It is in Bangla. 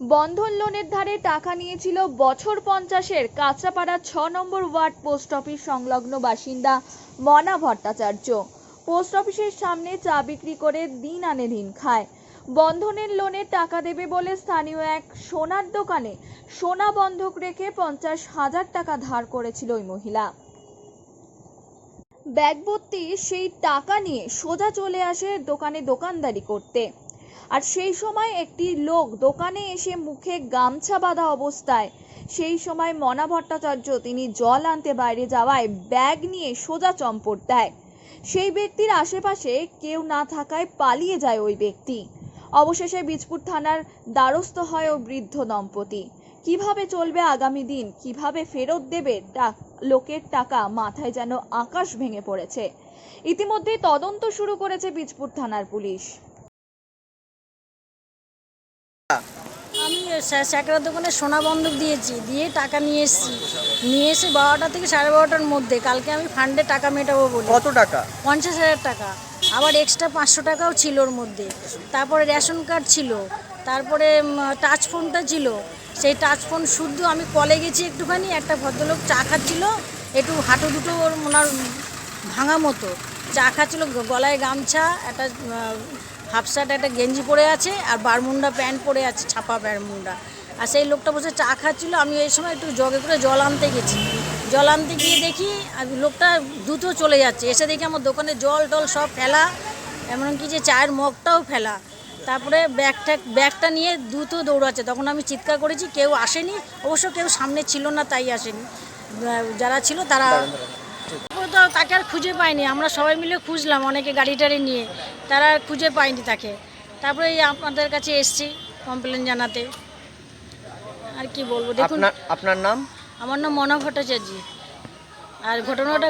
বন্ধন লোনের ধারে টাকা নিয়েছিল বছর পঞ্চাশের কাঁচরাপাড়া ছ নম্বর ওয়ার্ড পোস্ট অফিস সংলগ্ন বাসিন্দা মনা ভট্টাচার্য। পোস্ট অফিসের সামনে চা বিক্রি করে দিন আনে দিন খায়। বন্ধনের লোনের টাকা দেবে বলে স্থানীয় এক সোনার দোকানে সোনা বন্ধক রেখে পঞ্চাশ হাজার টাকা ধার করেছিল ওই মহিলা। ব্যাগভর্তি সেই টাকা নিয়ে সোজা চলে আসে দোকানে দোকানদারি করতে। আর সেই সময় একটি লোক দোকানে এসে মুখে গামছা বাঁধা অবস্থায়। সেই সময় মনা ভট্টাচার্য তিনি জল আনতে বাইরে যাওয়ায় ব্যাগ নিয়ে সোজা চম্পট দেয়। সেই ব্যক্তির আশেপাশে কেউ না থাকায় পালিয়ে যায় ওই ব্যক্তি। অবশেষে বীজপুর থানার দ্বারস্থ হয় ও বৃদ্ধ দম্পতি। কীভাবে চলবে আগামী দিন, কীভাবে ফেরত দেবে লোকের টাকা মাথায় যেন আকাশ ভেঙে পড়েছে। ইতিমধ্যে তদন্ত শুরু করেছে বীজপুর থানার পুলিশ। আমি স্যা- দোকানে সোনা বন্ধক দিয়েছি দিয়ে টাকা নিয়ে এসেছি। নিয়ে এসে বারোটা থেকে সাড়ে বারোটার মধ্যে কালকে আমি ফান্ডে টাকা মেটাবো বলি। কত টাকা? পঞ্চাশ হাজার টাকা। আবার এক্সট্রা পাঁচশো টাকাও ছিল ওর মধ্যে। তারপরে রেশন কার্ড ছিল। তারপরে টাচ ফোনটা ছিল। সেই টাচ ফোন শুদ্ধ আমি কলে গেছি একটুখানি একটা ভদ্রলোক চা খাচ্ছিল। একটু হাঁটু দুটো ওর ওনার ভাঙা মতো। চা খাচ্ছিল গলায় গামছা একটা হাফ শার্ট একটা গেঞ্জি পরে আছে আর বারমুন্ডা প্যান্ট পরে আছে, ছাপা বারমুন্ডা। আর সেই লোকটা বসে চা খাচ্ছিল, আমি এই সময় একটু জগে করে জল আনতে গেছি। জল আনতে গিয়ে দেখি, আর লোকটা দ্রুত চলে যাচ্ছে। এসে দেখি আমার দোকানে জল টল সব ফেলা, এমনকি যে চায়ের মগটাও ফেলা। তারপরে ব্যাগটা ব্যাগটা নিয়ে দ্রুত দৌড়াচ্ছে। তখন আমি চিৎকার করেছি, কেউ আসেনি, অবশ্য কেউ সামনে ছিল না, তাই আসেনি। যারা ছিল তারা তাকে আর খুঁজে পাইনি। আমরা সবাই মিলে খুঁজলাম অনেকে গাড়ি টাড়ি নিয়ে। তারা আর খুঁজে পায়নি তাকে। তারপরে এই আপনাদের কাছে এসছি কমপ্লেন জানাতে। আর কি বলব? দেখুন আপনার আপনার নাম? আমার নাম মনা ভট্টাচার্য। আর ঘটনাটা